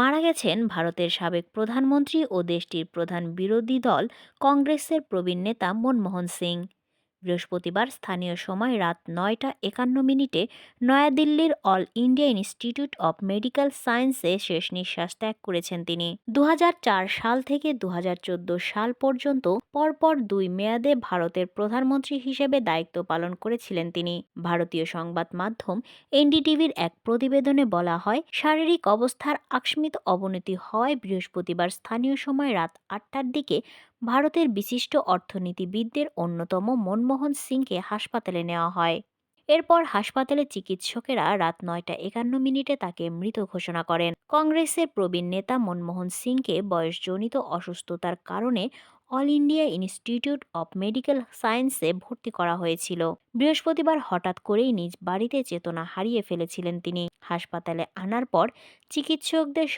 মারা গেছেন ভারতের সাবেক প্রধানমন্ত্রী ও দেশটির প্রধান বিরোধী দল কংগ্রেসের প্রবীণ নেতা মনমোহন সিং। বৃহস্পতিবার স্থানীয় সময় রাত নয়টা একান্ন মিনিটে নয়াদিল্লির all India institute of medical সায়েন্সে শেষ নিঃশ্বাস ত্যাগ করেছেন তিনি। দু হাজার চার সাল থেকে দুহাজার চোদ্দ সাল পর্যন্ত পরপর দুই মেয়াদে ভারতের প্রধানমন্ত্রী হিসেবে দায়িত্ব পালন করেছিলেন তিনি। ভারতীয় সংবাদ মাধ্যম এনডিটিভির এক প্রতিবেদনে বলা হয়, শারীরিক অবস্থার আকস্মিত অবনতি হওয়ায় বৃহস্পতিবার স্থানীয় সময় রাত আটটার দিকে ভারতের বিশিষ্ট অর্থনীতিবিদদের অন্যতম মনমোহন সিংকে হাসপাতালে নেওয়া হয়। এরপর হাসপাতালে চিকিৎসকেরা রাত নয়টা একান্ন মিনিটে তাকে মৃত ঘোষণা করেন। কংগ্রেসের প্রবীণ নেতা মনমোহন সিংকে বয়সজনিত অসুস্থতার কারণে all India institute of medical সায়েন্সে ভর্তি করা হয়েছিল। বৃহস্পতিবার হঠাৎ করেই নিজ বাড়িতে চেতনা হারিয়ে ফেলেছিলেন তিনি। হাসপাতালে আনার পর চিকিৎসকদের